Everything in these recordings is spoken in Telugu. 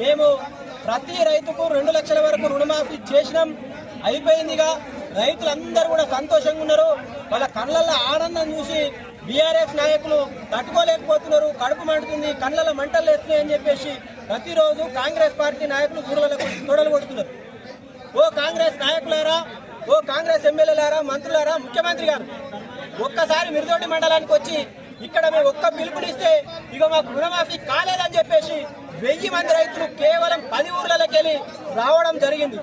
మేము ప్రతి రైతుకు రెండు లక్షల వరకు రుణమాఫీ చేసినాం. అయిపోయిందిగా. రైతులందరూ కూడా సంతోషంగా ఉన్నారు. వాళ్ళ కళ్ళల్లో ఆనందం చూసి బీఆర్ఎస్ నాయకులు తట్టుకోలేకపోతున్నారు. కడుపు మండుతుంది కళ్ళల్లో మంటలు వేస్తున్నాయని చెప్పేసి ప్రతిరోజు కాంగ్రెస్ పార్టీ నాయకులు గురువులకు తొడలు కొడుతున్నారు. ఓ కాంగ్రెస్ నాయకులారా ఓ కాంగ్రెస్ ఎమ్మెల్యేలారా మంత్రులారా ముఖ్యమంత్రి గారు ఒక్కసారి మిరుదోటి మండలానికి వచ్చి మేము ఒక్క పిలుపునిస్తే ఇక మాకు రుణమాఫీ కాలేదని చెప్పేసి వెయ్యి మంది రైతులు కేవలం పది ఊర్లలోకి వెళ్ళి రావడం జరిగింది.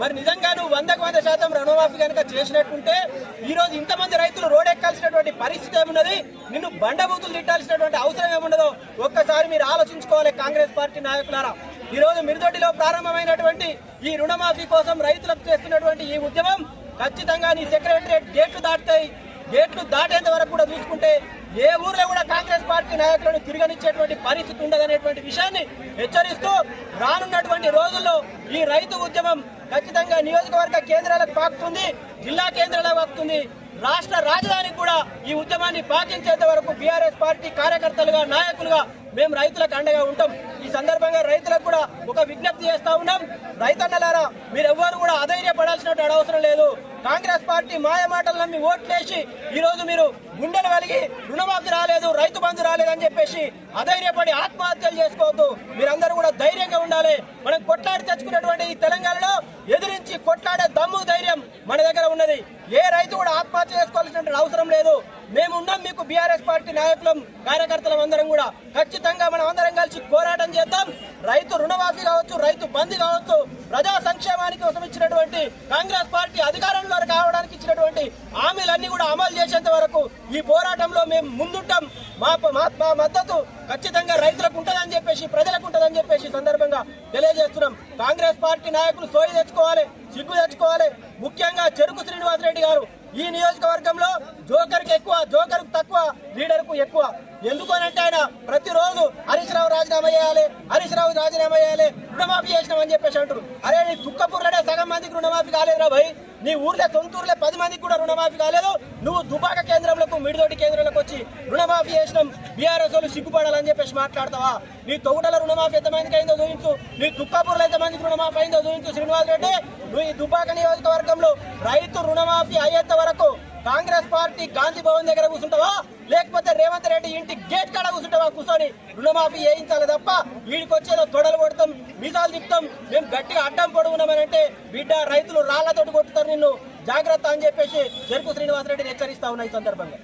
మరి నిజంగా నువ్వు వందకు వంద శాతం రుణమాఫీ కనుక చేసినట్టుంటే ఈరోజు ఇంతమంది రైతులు రోడ్ ఎక్కాల్సినటువంటి పరిస్థితి ఏమున్నది? నిన్ను బండబూతులు తిట్టాల్సినటువంటి అవసరం ఏముండదో ఒక్కసారి మీరు ఆలోచించుకోవాలి కాంగ్రెస్ పార్టీ నాయకులారా. ఈరోజు మిరుదొడ్డిలో ప్రారంభమైనటువంటి ఈ రుణమాఫీ కోసం రైతులకు చేస్తున్నటువంటి ఈ ఉద్యమం ఖచ్చితంగా నీ సెక్రటరియట్ గేట్లు దాటుతాయి. గేట్లు దాటేంత వరకు కూడా చూసుకుంటే ఏ ఊర్లో కూడా కాంగ్రెస్ పార్టీ నాయకులను తిరగనిచ్చేటువంటి పరిస్థితి ఉండదనేటువంటి విషయాన్ని హెచ్చరిస్తూ రానున్నటువంటి రోజుల్లో ఈ రైతు ఉద్యమం ఖచ్చితంగా నియోజకవర్గ కేంద్రాలకు పాకుతుంది జిల్లా కేంద్రాలకు పాకుతుంది. రాష్ట్ర రాజధానికి కూడా ఈ ఉద్యమాన్ని పాటించేంత వరకు బీఆర్ఎస్ పార్టీ కార్యకర్తలుగా నాయకులుగా మేము రైతులకు అండగా ఉంటాం. ఈ సందర్భంగా రైతులకు కూడా ఒక విజ్ఞప్తి చేస్తా ఉన్నాం. రైతన్నలారా మీరెవ్వరు కూడా అధైర్యపడాల్సినటువంటి అవసరం లేదు. కాంగ్రెస్ పార్టీ మాయ మాటలు నమ్మి ఓట్లేసి ఈ రోజు మీరు గుండెలు కలిగి రుణమాఫీ రాలేదు రైతు బంధు రాలేదు అని చెప్పేసి అధైర్యపడి ఆత్మహత్యలు చేసుకోవద్దు. మీరందరూ కూడా ధైర్యంగా ఉండాలి. మనం కొట్లాడి తెచ్చుకున్నటువంటి ఈ తెలంగాణలో ఎదిరించి కొట్లాడే దమ్ము ధైర్యం మన దగ్గర ఉన్నది. ఏ రైతు కూడా ఆత్మహత్య చేసుకోవాల్సిన అవసరం లేదు. మేము ఉన్నాం మీకు బీఆర్ఎస్ పార్టీ నాయకులం కార్యకర్తలం అందరం కూడా. ఖచ్చితంగా మనం అందరం కలిసి పోరాటం చేద్దాం. రైతు రుణమాఫీ కావచ్చు రైతు బంద్ కావచ్చు ప్రజా సంక్షేమానికి కోసం ఇచ్చినటువంటి కాంగ్రెస్ పార్టీ అధికారంలో కావడానికి ఇచ్చినటువంటి హామీలన్నీ కూడా అమలు చేసేంత వరకు ఈ పోరాటంలో మేము ముందుంటాం. మా మా మా మద్దతు ఖచ్చితంగా రైతులకు ఉంటుందని చెప్పేసి ప్రజలకు ఉంటుందని చెప్పేసి సందర్భంగా తెలియజేస్తున్నాం. కాంగ్రెస్ పార్టీ నాయకులు సోయి తెచ్చుకోవాలి సిగ్గు తెచ్చుకోవాలి. ముఖ్యంగా చెరువు ఈ నియోజకవర్గంలో జోకర్కి ఎక్కువ జోకర్కు తక్కువ లీడర్కు ఎక్కువ. ఎందుకు అని అంటే ఆయన ప్రతిరోజు హరీష్ రావు రాజీనామా చేయాలి హరీష్ రావు రాజీనామా చేయాలి రుణమాఫీ చేసినామని చెప్పేసి అంటారు అరే నీ తుక్కపూర్లోనే సగం మందికి రుణమాఫీ కాలేదురా భయ్. నీ ఊర్లో సొంతూరులో పది మందికి కూడా రుణమాఫీ కాలేదు. నువ్వు దుబాక కేంద్రంలో మిడిదోటి కేంద్రంలోకి వచ్చి రుణమాఫీ చేసినాం. బీఆర్ఎస్ వాళ్ళు సిగ్గుపడాలని చెప్పేసి మాట్లాడతావా? నీ తొగుటల రుణమాఫీ ఎంతమందికి అయిందో చూపించు. నీ దుక్కాపూర్లో ఎంతమందికి రుణమాఫీ అయిందో చూపించు శ్రీనివాస్ రెడ్డి. నువ్వు ఈ దుబాక నియోజకవర్గంలో రైతు రుణమాఫీ అయ్యేంత వరకు కాంగ్రెస్ పార్టీ గాంధీ భవన్ దగ్గర కూర్చుంటావా? లేకపోతే రేవంత్ రెడ్డి ఇంటి గేట్ కాడ కూర్చుంటావా కూర్చొని రుణమాఫీ వేయించాలి తప్ప వీడికి వచ్చేదో తొడలు కొడతాం మీసాలు తిప్పుతాం మేము గట్టిగా అడ్డం పొడుగున్నామని అంటే బిడ్డ రైతులు రాళ్ళతోటి కొట్టుతారు నిన్ను. జాగ్రత్త అని చెప్పేసి చెరుకు శ్రీనివాసరెడ్డిని హెచ్చరిస్తా ఉన్నాయి ఈ సందర్భంగా.